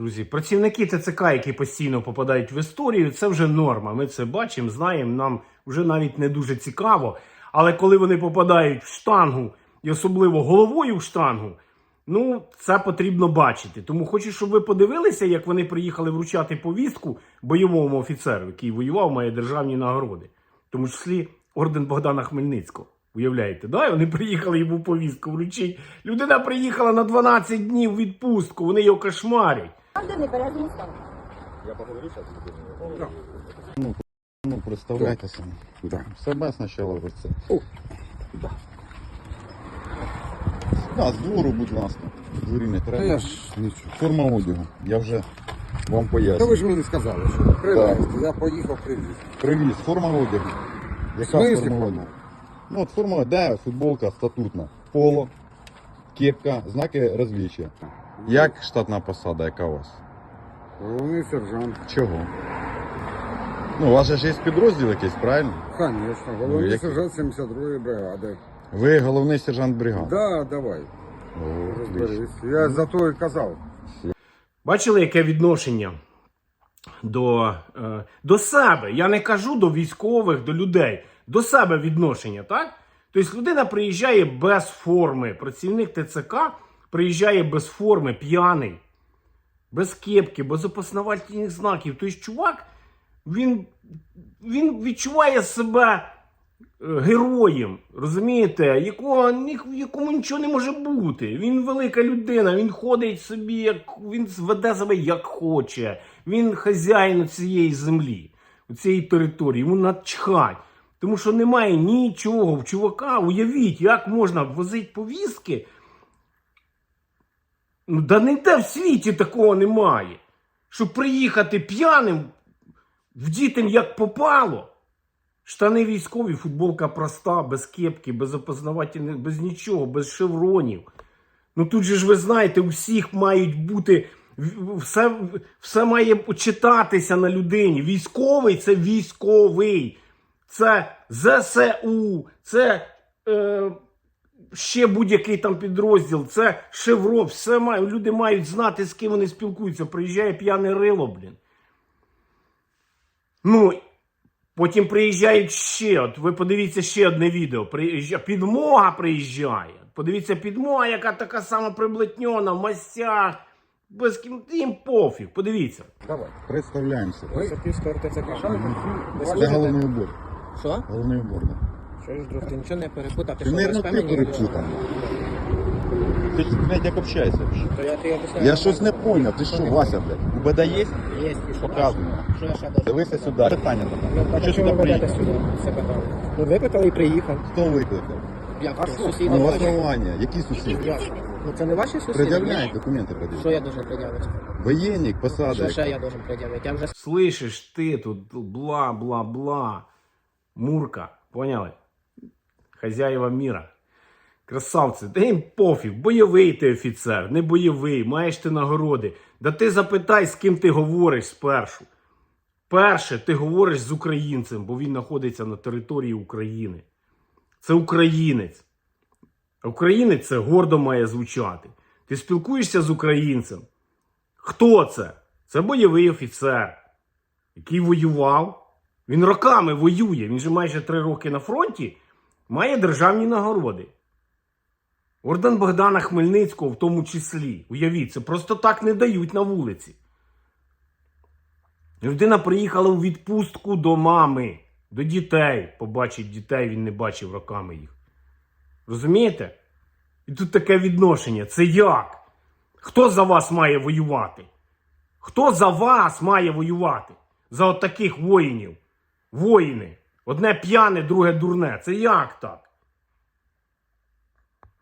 Друзі, працівники ТЦК, які постійно попадають в історію, це вже норма. Ми це бачимо, знаємо, нам вже навіть не дуже цікаво. Але коли вони попадають в штангу, і особливо головою в штангу, ну це потрібно бачити. Тому хочу, щоб ви подивилися, як вони приїхали вручати повістку бойовому офіцеру, який воював, має державні нагороди, тому числі орден Богдана Хмельницького. Уявляєте, да? Вони приїхали йому повістку вручити. Людина приїхала на 12 днів відпустку, вони його кошмарять. Правда, не бережний стан. Ну, представляйте самі. Да. Себе спочатку ви це. Да. Да, з двору, будь ласка. Дворі не треба. я ж нічого. Форма одягу. Я вже вам Та поясню. ви ж мені сказали, що привезти. Я поїхав привіз. Привіз, форма одягу. Яка В смислі форма форма? одягу? Ну, от форма, де футболка статутна. Поло, кепка, знаки розліччя. Як штатна посада, яка у вас? Головний сержант. Чого? Ну, у вас же ж є підрозділ якийсь, правильно? Звісно, головний Ну, як- сержант 72-ї бригади. Ви головний сержант бригади. Да, давай, О, отлично. розберись. Я за то і казав. Бачили, яке відношення до, е, до себе? Я не кажу до військових, до людей. До себе відношення, так? Тобто людина приїжджає без форми. Працівник ТЦК приїжджає без форми, п'яний, без кепки, без опознавальних знаків. Тобто, чувак, він, він відчуває себе е, героєм, розумієте, якого, якому нічого не може бути. Він велика людина, він ходить собі, як він веде себе як хоче. Він хазяїн цієї землі, цієї території, йому начхать. Тому що немає нічого в чувака. Уявіть, як можна возити повістки. Ну, да ніде в світі такого немає. Щоб приїхати п'яним, вдітим як попало. Штани військові, футболка проста, без кепки, без опознавательних, без нічого, без шевронів. Ну тут же ж ви знаєте, у всіх мають бути. Все, все має читатися на людині. Військовий це військовий. Це ЗСУ, це е, ще будь-який там підрозділ, це шеврон. Все має, люди мають знати, з ким вони спілкуються. Приїжджає п'яне рило, блін. Ну, Потім приїжджають ще. От ви подивіться ще одне відео. Приїжджає, підмога приїжджає. Подивіться, підмога, яка така сама приблетньона, в мастях. Без ким їм пофіг. Подивіться. Давай. Представляємося. Сапівського РТЦК. Ви Це головний убор. Що? Головний убор. да. Що ж, друг, ти нічого не перепутав? Ти Ти, що, ти перепутав. Ти ж, блядь, як общаєшся? То я тобі обіцяю. Я щось не поняв. Ти що, Вася, блядь? УБД є? Є, і що Показуй. далі? Що я ще должен? Дивися сюди. Питання Ну, так, Ти що сюди приїхав? сюди? Це питав. Ну, викликали і приїхав. Хто викликав? Як А то? Сусіди Ну, ваші? основання. Які сусіди? Як? Ну, це не ваші сусіди? Пред'являй документи Що я должен пред'явити? Воєнник, Що посада. ще я должен пред'явити? Я вже Слышиш ти тут бла бла бла. Мурка. Поняли? Хазяєва міра. Красавці, та їм пофіг, бойовий ти офіцер, не бойовий, маєш ти нагороди. Да ти запитай, з ким ти говориш спершу. Перше, ти говориш з українцем, бо він знаходиться на території України. Це українець. Українець це гордо має звучати. Ти спілкуєшся з українцем. Хто це? Це бойовий офіцер, який воював. Він роками воює. Він же майже три роки на фронті, має державні нагороди. Орден Богдана Хмельницького в тому числі. Уявіть, це просто так не дають на вулиці. Людина приїхала у відпустку до мами, до дітей. Побачить дітей, він не бачив роками їх. Розумієте? І тут таке відношення. Це як? Хто за вас має воювати? Хто за вас має воювати? За отаких воїнів? Воїни. Одне п'яне, друге дурне. Це як так?